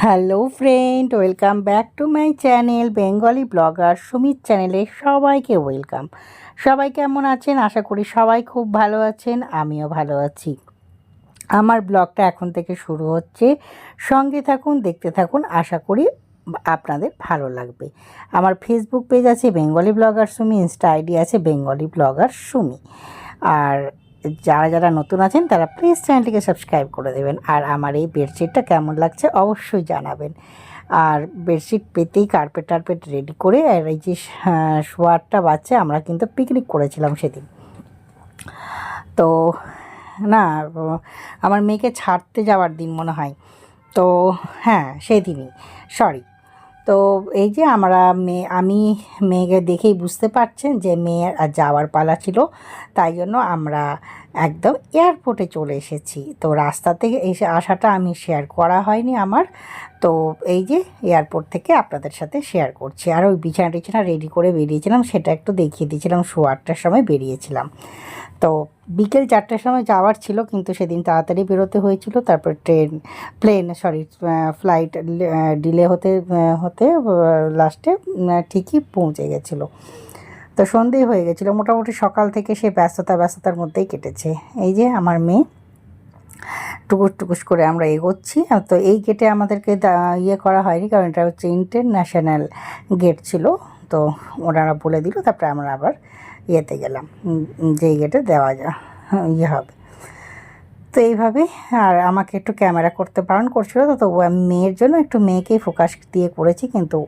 Hello friend, welcome back to my channel Bengali blogger Sumit চ্যানেলে সবাইকে welcome. সবাই কেমন আছেন? আশা করি সবাই খুব ভালো আছেন, আমিও ভালো আছি। আমার ব্লগটা এখন থেকে শুরু হচ্ছে। সঙ্গে থাকুন, দেখতে থাকুন, আশা করি আপনাদের ভালো লাগবে। আমার ফেসবুক পেজ আছে Bengali blogger Sumi Insta ID আছে বেঙ্গলি ব্লগার সুমি। আর যারা যারা নতুন আছেন, তারা প্লিজ চ্যানেলটিকে সাবস্ক্রাইব করে দেবেন। আর আমার এই বেডশিটটা কেমন লাগছে অবশ্যই জানাবেন। আর বেডশিট পেতেই কার্পেট টার্পেট রেডি করে, আর এই যে শোয়ারটা বাচ্চা, আমরা কিন্তু পিকনিক করেছিলাম সেদিন। তো, না, আমার মেয়েকে ছাড়তে যাওয়ার দিন মনে হয়। তো হ্যাঁ সেদিনই। সরি তো এই যে আমরা মেয়ে, আমি মেয়েকে দেখেই বুঝতে পারছেন যে মেয়ের আর যাওয়ার পালা ছিল। তাই জন্য আমরা একদম এয়ারপোর্টে চলে এসেছি। তো রাস্তা থেকে এসে আসাটা আমি শেয়ার করা হয়নি আমার। তো এই যে এয়ারপোর্ট থেকে আপনাদের সাথে শেয়ার করছি। আর ওই বিছানা টিছানা রেডি করে বেরিয়েছিলাম, সেটা একটু দেখিয়ে দিয়েছিলাম শো আটটার সময় বেরিয়েছিলাম। তো বিকেল চারটের সময় যাওয়ার ছিল, কিন্তু সেদিন তাড়াতাড়ি বেরোতে হয়েছিল। তারপর train, plane sorry flight delay হতে হতে লাস্টে ঠিকই পৌঁছে গেছিল। তো সন্ধেই হয়ে গেছিল। মোটামুটি সকাল থেকে সে ব্যস্ততা, ব্যস্ততার মধ্যেই কেটেছে। এই যে আমার মেয়ে, টুকুস টুকুস করে আমরা এগোচ্ছি। তো এই গেটে আমাদেরকে ইয়ে করা হয়নি, কারণ এটা হচ্ছে ইন্টারন্যাশনাল গেট ছিল। তো ওনারা বলে দিল, তারপরে আমরা আবার ইয়েতে গেলাম যেই গেটে দেওয়া যা ইয়ে হবে। তো এইভাবে, আর আমাকে একটু ক্যামেরা করতে বারণ করছিল, তো তবু আমি মেয়ের জন্য একটু মেয়েকেই ফোকাস দিয়ে করেছি, কিন্তু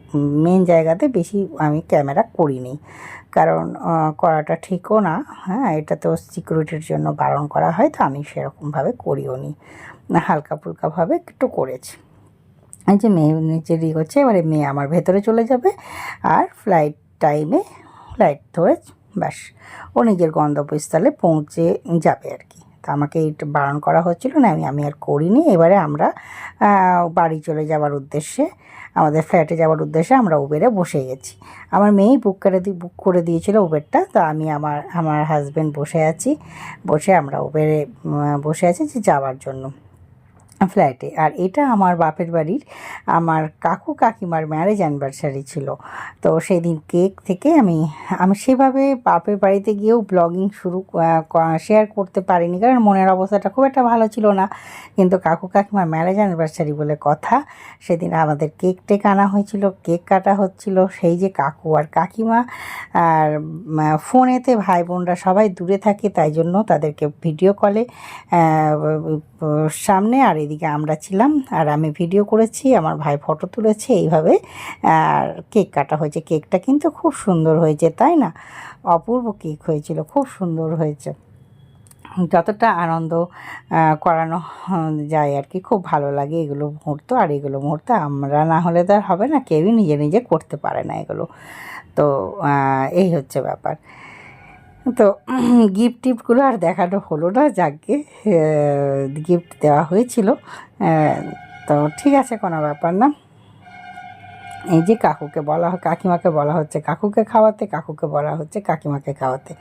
মেন জায়গাতে বেশি আমি ক্যামেরা করিনি। কারণ করাটা ঠিকও না হ্যাঁ এটা তো সিকিউরিটির জন্য বারণ করা হয়, তো আমি সেরকমভাবে করিও নি। হালকা ফুলকাভাবে একটু করেছি। এই যে মেয়ে নিচে রিগ হচ্ছে, এবারে মেয়ে আমার ভেতরে চলে যাবে, আর ফ্লাইট টাইমে ফ্লাইট ধরে ব্যাস ও নিজের গন্তব্যস্থলে পৌঁছে যাবে আর কি। তা আমাকে একটু বারণ করা হচ্ছিল না, আমি আমি আর করিনি। এবারে আমরা বাড়ি চলে যাওয়ার উদ্দেশ্যে, আমাদের ফ্ল্যাটে যাওয়ার উদ্দেশ্যে আমরা উবেরে বসে গেছি। আমার মেয়েই বুক করে বুক করে দিয়েছিল উবেরটা তো আমি আমার আমার হাজব্যান্ড বসে আছি। বসে আমরা উবেরে বসে আছি যে যাওয়ার জন্য। ফ্ল্যাটে আর এটা আমার বাপের বাড়ির, আমার কাকু কাকিমার ম্যারেজ অ্যানিভার্সারি ছিল। তো সেই দিন কেক থেকে আমি আমি সেভাবে বাপের বাড়িতে গিয়েও ব্লগিং শুরু শেয়ার করতে পারিনি। কারণ মনের অবস্থাটা খুব একটা ভালো ছিল না। কিন্তু কাকু কাকিমার ম্যারেজ অ্যানিভার্সারি বলে কথা, সেদিন আমাদের কেক টেক আনা হয়েছিল কেক কাটা হচ্ছিল। সেই যে কাকু আর কাকিমা আর ফোনেতে ভাই বোনরা সবাই দূরে থাকে, তাই জন্য তাদেরকে ভিডিও কলে সামনে আর এদিকে আমরা ছিলাম আর আমি ভিডিও করেছি, আমার ভাই ফটো তুলেছে এইভাবে। আর কেক কাটা হয়েছে। কেকটা কিন্তু খুব সুন্দর হয়েছে, তাই না? অপূর্ব কেক হয়েছিল, খুব সুন্দর হয়েছে। যতটা আনন্দ করানো যায় আর কি, খুব ভালো লাগে এগুলো মুহূর্ত। আর এগুলো মুহূর্ত আমরা না হলে তো আর হবে না, কেউই নিজে নিজে করতে পারে না এগুলো। তো এই হচ্ছে ব্যাপার। তো গিফট টিফটগুলো আর দেখানো হলো না, যাকে গিফট দেওয়া হয়েছিল। তো ঠিক আছে, কোনো ব্যাপার না। এই যে কাকুকে বলা কাকিমাকে বলা হচ্ছে, কাকুকে খাওয়াতে, কাকুকে বলা হচ্ছে, কাকিমাকে খাওয়াতে।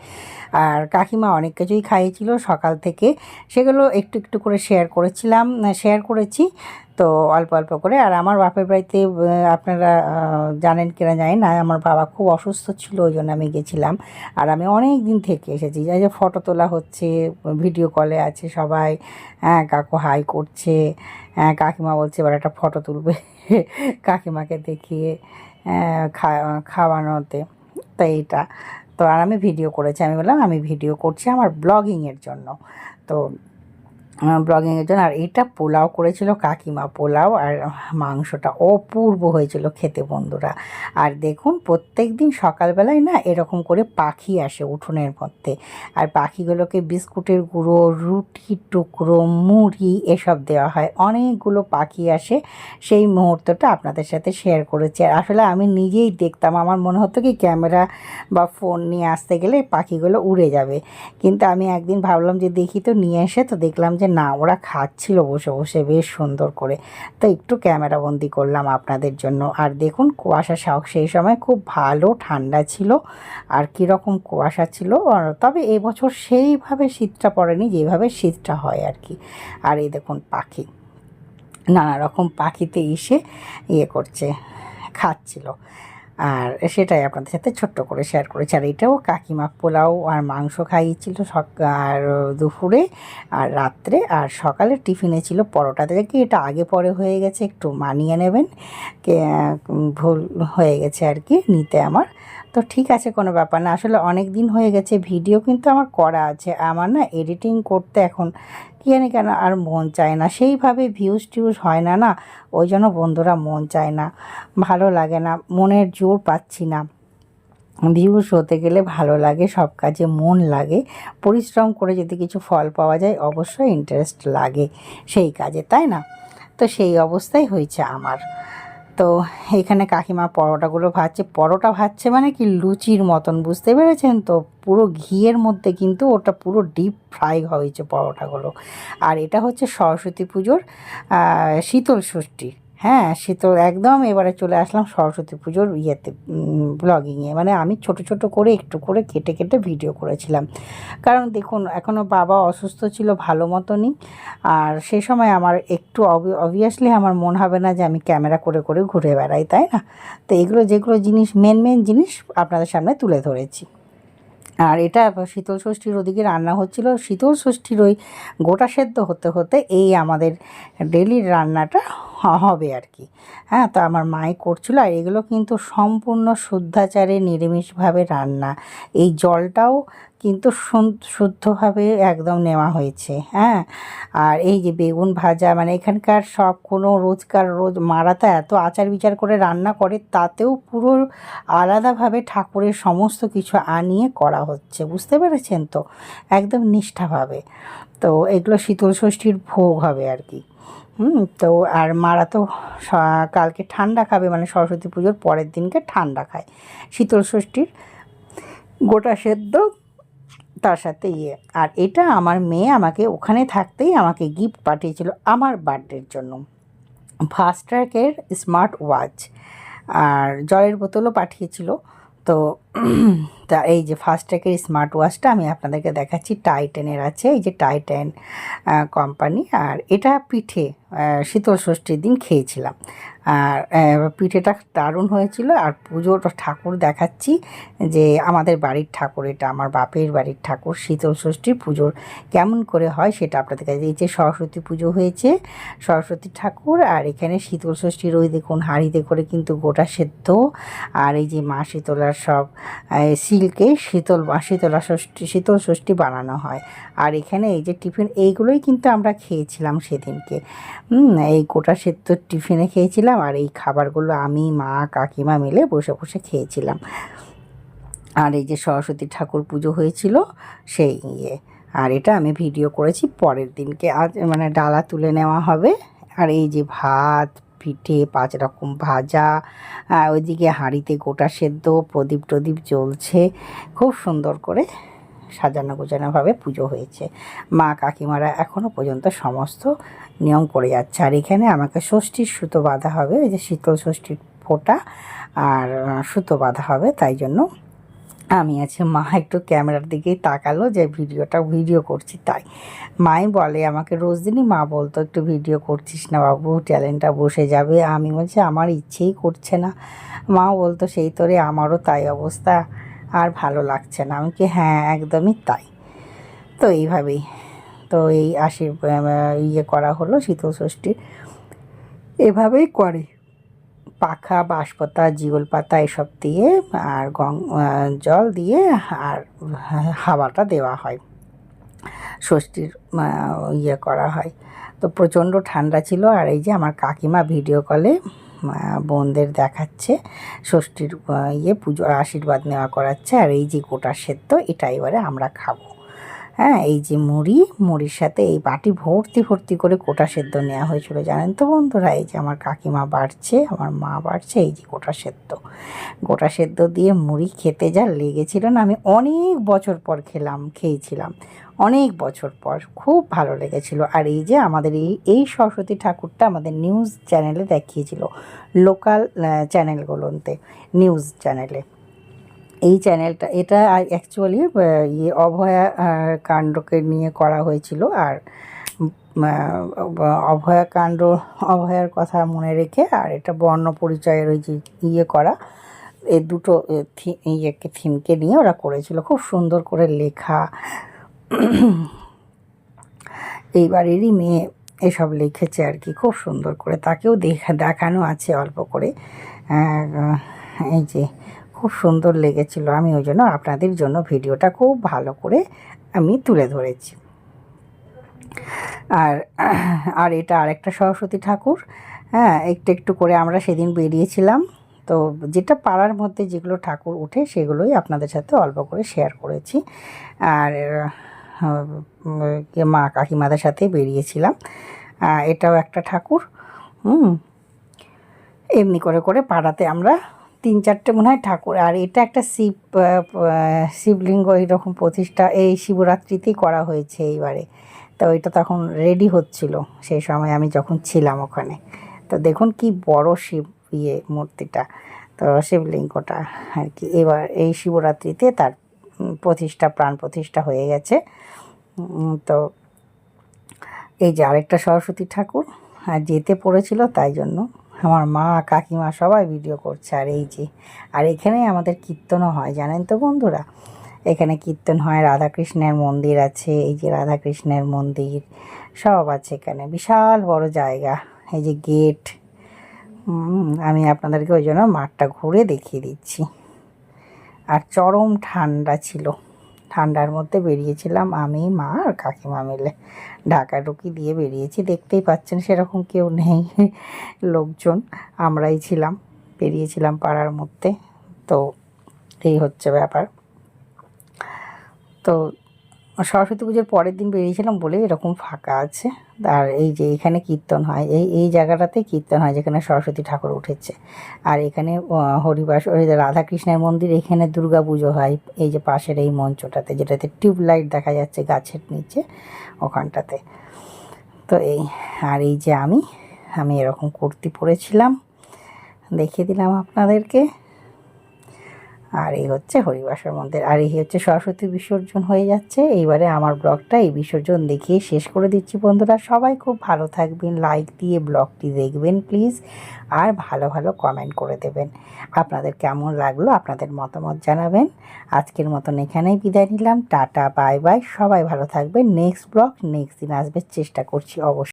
আর কাকিমা অনেক কিছুই খাইয়েছিল সকাল থেকে। সেগুলো একটু একটু করে শেয়ার করেছিলাম শেয়ার করেছি। তো অল্প অল্প করে। আর আমার বাপের বাড়িতে আপনারা জানেন কিনা জানি না, আমার বাবা খুব অসুস্থ ছিল, ওই জন্য আমি গেছিলাম। আর আমি অনেক দিন থেকে এসেছি। যাই যে ফটো তোলা হচ্ছে, ভিডিও কলে আছে সবাই হ্যাঁ কাকু হাই করছে হ্যাঁ কাকিমা বলছে, এবার একটা ফটো তুলবে। কাকিমাকে দেখিয়ে খাওয়ানোতে। তো এইটা। তো আর আমি ভিডিও করেছি। আমি বললাম, আমি ভিডিও করছি আমার ব্লগিংয়ের জন্য। তো ব্লগিংয়ের জন্য। আর এটা পোলাও করেছিল কাকিমা পোলাও আর মাংসটা অপূর্ব হয়েছিল খেতে বন্ধুরা। আর দেখুন প্রত্যেক দিন সকালবেলায় না এরকম করে পাখি আসে উঠোনের মধ্যে। আর পাখিগুলোকে বিস্কুটের গুঁড়ো রুটি টুকরো, মুড়ি এসব দেওয়া হয়। অনেকগুলো পাখি আসে। সেই মুহূর্তটা আপনাদের সাথে শেয়ার করেছি। আর আসলে আমি নিজেই দেখতাম, আমার মনে হতো কি ক্যামেরা বা ফোন নিয়ে আসতে গেলে পাখিগুলো উড়ে যাবে। কিন্তু আমি একদিন ভাবলাম যে দেখি তো নিয়ে এসে তো দেখলাম যে না, ওরা খাচ্ছিল বসে বসে বেশ সুন্দর করে। তো একটু ক্যামেরাবন্দি করলাম আপনাদের জন্য। আর দেখুন, কুয়াশা শাক সেই সময় খুব ভালো ঠান্ডা ছিল। আর কীরকম কুয়াশা ছিল তবে এবছর সেইভাবে শীতটা পড়েনি, যেভাবে শীতটা হয় আর কি। আর এই দেখুন পাখি নানা রকম পাখিতে এসে ইয়ে করছে, খাচ্ছিল। আর সেটাই আপনাদের সাথে ছোট্ট করে শেয়ার করেছি। আর এটাও কাকিমা পোলাও আর মাংস খাইয়েছিল আর দুপুরে আর রাত্রে। আর সকালে টিফিনে ছিল পরোটা। থেকে এটা আগে পরে হয়ে গেছে, একটু মানিয়ে নেবেন। ভুল হয়ে গেছে আর কি নিতে আমার। তো ঠিক আছে, কোনো ব্যাপার না। আসলে অনেক দিন হয়ে গেছে, ভিডিও কিন্তু আমার করা আছে। আমার না এডিটিং করতে এখন কী জানি কেন আর মন চায় না? সেইভাবে ভিউজ টিউজ হয় না না? ওই জন্য বন্ধুরা মন চায় না। ভালো লাগে না, মনের জোর পাচ্ছি না। ভিউজ হতে গেলে ভালো লাগে, সব কাজে মন লাগে। পরিশ্রম করে যদি কিছু ফল পাওয়া যায়, অবশ্যই ইন্টারেস্ট লাগে সেই কাজে, তাই না? তো সেই অবস্থাই হয়েছে আমার। তো এখানে কাকিমা পরোটাগুলো ভাজছে। পরোটা ভাজছে মানে কি লুচির মতন, বুঝতে পেরেছেন তো? পুরো ঘিয়ের মধ্যে কিন্তু ওটা পুরো ডিপ ফ্রাই হয়েছে পরোটাগুলো। আর এটা হচ্ছে সরস্বতী পুজোর শীতল ষষ্ঠী। হ্যাঁ সে তো একদম এবারে চলে আসলাম সরস্বতী পুজোর ইয়েতে ব্লগিংয়ে মানে আমি ছোট ছোট করে একটু করে কেটে কেটে ভিডিও করেছিলাম। কারণ দেখুন এখনও বাবা অসুস্থ ছিল ভালো মতনই। আর সেই সময় আমার একটু অবভিয়াসলি আমার মন হবে না যে আমি ক্যামেরা করে করে ঘুরে বেড়াই, তাই না? তো এগুলো যেগুলো জিনিস মেন মেন জিনিস আপনাদের সামনে তুলে ধরেছি। আর এটা শীতল ষষ্ঠীর ওদিকে রান্না হচ্ছিল। শীতল ষষ্ঠীর ওই গোটা সেদ্ধ হতে হতে এই আমাদের ডেলির রান্নাটা হবে আর কি। হ্যাঁ তো আমার মাই করছিল আর এগুলো কিন্তু সম্পূর্ণ শুদ্ধাচারে নিরামিষভাবে রান্না। এই জলটাও কিন্তু শুদ্ধভাবে একদম নেওয়া হয়েছে হ্যাঁ? আর এই যে বেগুন ভাজা মানে এখানকার সব কোনো রোজকার রোজ, মারা তো এত আচার বিচার করে রান্না করে, তাতেও পুরো আলাদাভাবে ঠাকুরের সমস্ত কিছু আনিয়ে করা হচ্ছে, বুঝতে পেরেছেন তো? একদম নিষ্ঠাভাবে। তো এগুলো শীতল ষষ্ঠীর ভোগ হবে আর কি। হুম, তো আর মারা তো কালকে ঠান্ডা খাবে মানে সরস্বতী পুজোর পরের দিনকে ঠান্ডা খায়। শীতল ষষ্ঠীর গোটা সেদ্ধ তার সাথে ইয়ে। আর এটা আমার মেয়ে আমাকে ওখানে থাকতেই আমাকে গিফট পাঠিয়েছিল আমার বার্থডের জন্য। ফাস্ট ট্র্যাকের স্মার্ট ওয়াচ আর জলের বোতলও পাঠিয়েছিল। তো তা এই যে ফার্স্ট ট্র্যাকের স্মার্ট ওয়াচটা আমি আপনাদেরকে দেখাচ্ছি টাইটেনের আছে, এই যে টাইটেন কোম্পানি আর এটা পিঠে শীতল ষষ্ঠীর দিন খেয়েছিলাম। আর পিঠেটা দারুণ হয়েছিল, আর পুজোর ঠাকুর দেখাচ্ছি যে আমাদের বাড়ির ঠাকুর এটা, আমার বাপের বাড়ির ঠাকুর, শীতল ষষ্ঠীর পুজোর কেমন করে হয় সেটা আপনাদের কাছে এই যে সরস্বতী পুজো হয়েছে, সরস্বতী ঠাকুর, আর এখানে শীতল ষষ্ঠীর ওই দেখুন হাঁড়িতে করে কিন্তু গোটা সেদ্ধ, আর এই যে মা শীতলার সব সিল্কে শীতল শীতলা ষষ্ঠী, শীতল ষষ্ঠী বানানো হয়। আর এখানে এই যে টিফিন, এইগুলোই কিন্তু আমরা খেয়েছিলাম সেদিনকে। এই গোটা সেদ্ধ টিফিনে খেয়েছিলাম আর এই খাবারগুলো আমি, মা, কাকিমা মিলে বসে বসে খেয়েছিলাম। আর এই যে সরস্বতী ঠাকুর পুজো হয়েছিল সেই ইয়ে। আর এটা আমি ভিডিও করেছি পরের দিনকে। আজ মানে ডালা তুলে নেওয়া হবে। আর এই যে ভাত পিঠে, পাঁচ রকম ভাজা ওইদিকে হাঁড়িতে গোটা সেদ্ধ, প্রদীপ টদীপ জ্বলছে। খুব সুন্দর করে সাজানো গোছানোভাবে পুজো হয়েছে। মা কাকিমারা এখনও পর্যন্ত সমস্ত নিয়ম করে যাচ্ছে। আর এখানে আমাকে ষষ্ঠীর সুতো বাঁধা হবে, ওই যে শীতল ষষ্ঠীর ফোঁটা, আর সুতো বাঁধা হবে, তাই জন্য আমি আছে, মা একটু ক্যামেরার দিকেই তাকালো যে ভিডিওটা, ভিডিও করছি তাই। মাই বলে, আমাকে রোজ দিনই মা বলতো, একটু ভিডিও করছিস না বাবু, ট্যালেন্টটা বসে যাবে। আমি বলছি, আমার ইচ্ছেই করছে না। মা বলতো, সেই তোরে আমারও তাই অবস্থা, আর ভালো লাগছে না। আমি কি হ্যাঁ একদমই তাই। তো এইভাবেই, তো এই আশীর ইয়ে করা হলো শীতল ষষ্ঠীর। এভাবেই করে। পাখা, বাঁশপাতা জিগল পাতা এসব দিয়ে আর গং জল দিয়ে আর হাওয়াটা দেওয়া হয়। ষষ্ঠীর ইয়ে করা হয়। তো প্রচণ্ড ঠান্ডা ছিল আর এই যে আমার কাকিমা ভিডিও কলে বোনদের দেখাচ্ছে, ষষ্ঠীর ইয়ে পুজো, আশীর্বাদ নেওয়া করাচ্ছে আর এই যে গোটা সেদ্ধ, এটা এবারে আমরা খাব। হ্যাঁ এই যে মুড়ি, মুড়ির সাথে এই বাটি ভর্তি ভর্তি করে কোটা সেদ্ধ নেওয়া হয়েছিল, জানেন তো বন্ধুরা? এই যে আমার কাকিমা বাড়ছে, আমার মা বাড়ছে, এই যে গোটা সেদ্ধ। গোটা সেদ্ধ দিয়ে মুড়ি খেতে যা লেগেছিল না, আমি অনেক বছর পর খেলাম, খেয়েছিলাম। অনেক বছর পর, খুব ভালো লেগেছিল। আর এই যে আমাদের এই এই সরস্বতী ঠাকুরটা আমাদের নিউজ চ্যানেলে দেখিয়েছিল, লোকাল চ্যানেলগুলোতে, নিউজ চ্যানেলে। এই চ্যানেলটা এটা অ্যাকচুয়ালি ইয়ে অভয়া কাণ্ডকে নিয়ে করা হয়েছিল আর অভয়া কাণ্ড অভয়ার কথা মনে রেখে আর এটা বর্ণ পরিচয়ের ওই যে ইয়ে করা এই দুটো এ, থি- ইয়েকে থিমকে নিয়ে ওরা করেছিল। খুব সুন্দর করে লেখা। এইবারেরই মেয়ে এসব লিখেছে আর কি খুব সুন্দর করে। তাকেও দেখা দেখানো আছে অল্প করে। এই যে খুব সুন্দর লেগেছিল। আমি ওই জন্য আপনাদের জন্য ভিডিওটা খুব ভালো করে আমি তুলে ধরেছি। আর আর এটা আরেকটা সরস্বতী ঠাকুর। হ্যাঁ একটু একটু করে আমরা সেদিন বেরিয়েছিলাম। তো যেটা পাড়ার মধ্যে যেগুলো ঠাকুর উঠে সেগুলোই আপনাদের সাথে অল্প করে শেয়ার করেছি। আর মা কাকিমাদের সাথে বেরিয়েছিলাম। এটাও একটা ঠাকুর। হুম, এমনি করে করে পাড়াতে আমরা তিন চারটে মনে হয় ঠাকুর। আর এটা একটা শিব শিবলিঙ্গ এইরকম প্রতিষ্ঠা, এই শিবরাত্রিতেই করা হয়েছে এইবারে। তো ওইটা তখন রেডি হচ্ছিল সেই সময় আমি যখন ছিলাম ওখানে। তো দেখুন কি বড় শিব ইয়ে মূর্তিটা। তো শিবলিঙ্গটা আর কি। এবার এই শিবরাত্রিতে তার প্রতিষ্ঠা, প্রাণ প্রতিষ্ঠা হয়ে গেছে। তো এই যে আরেকটা সরস্বতী ঠাকুর, আর যেতে পড়েছিল তাই জন্য আমার মা, কাকিমা সবাই ভিডিও করছে। আর এই যে, আর এখানে আমাদের কীর্তনও হয়, জানেন তো বন্ধুরা? এখানে কীর্তন হয়, রাধাকৃষ্ণের মন্দির আছে, এই যে রাধাকৃষ্ণের মন্দির, সব আছে এখানে। বিশাল বড় জায়গা, এই যে গেট। আমি আপনাদেরকে ওই জন্য মাঠটা ঘুরে দেখিয়ে দিচ্ছি। আর চরম ঠান্ডা ছিল। ঠান্ডার মধ্যে বেরিয়েছিলাম আমি, মা আর কাকিমা মিলে। ঢাকা ঢুকি দিয়ে বেরিয়েছি। দেখতেই পাচ্ছেন সেরকম কেউ নেই লোকজন। আমরাই ছিলাম, বেরিয়েছিলাম পাড়ার মধ্যে। তো এই হচ্ছে ব্যাপার। তো সরস্বতী পুজোর পরের দিন বেরিয়েছিলাম বলে এরকম ফাঁকা আছে। আর এই যে এখানে কীর্তন হয়, এই এই জায়গাটাতে কীর্তন হয় যেখানে সরস্বতী ঠাকুর উঠেছে। আর এখানে হরিবাস রাধাকৃষ্ণের মন্দির, এখানে দুর্গা পুজো হয় এই যে পাশের এই মঞ্চটাতে, যেটাতে টিউবলাইট দেখা যাচ্ছে গাছের নিচে ওখানটাতে। তো এই, আর এই যে আমি আমি এরকম কুর্তি পরেছিলাম। দেখিয়ে দিলাম আপনাদেরকে। আর এই হচ্ছে হরিবাসর মন্দির। আর এই হচ্ছে সরস্বতী বিসর্জন হয়ে যাচ্ছে। এইবারে আমার ব্লগটা এই বিসর্জন দেখিয়ে শেষ করে দিচ্ছি বন্ধুরা। সবাই খুব ভালো থাকবেন লাইক দিয়ে ব্লগটি দেখবেন প্লিজ আর ভালো ভালো কমেন্ট করে দেবেন। আপনাদের কেমন লাগল আপনাদের মতামত জানাবেন। আজকের মতন এখানেই বিদায় নিলাম। টাটা বাই বাই সবাই ভালো থাকবেন। নেক্সট ব্লগ নেক্সট দিন আসবে। চেষ্টা করছি অবশ্যই।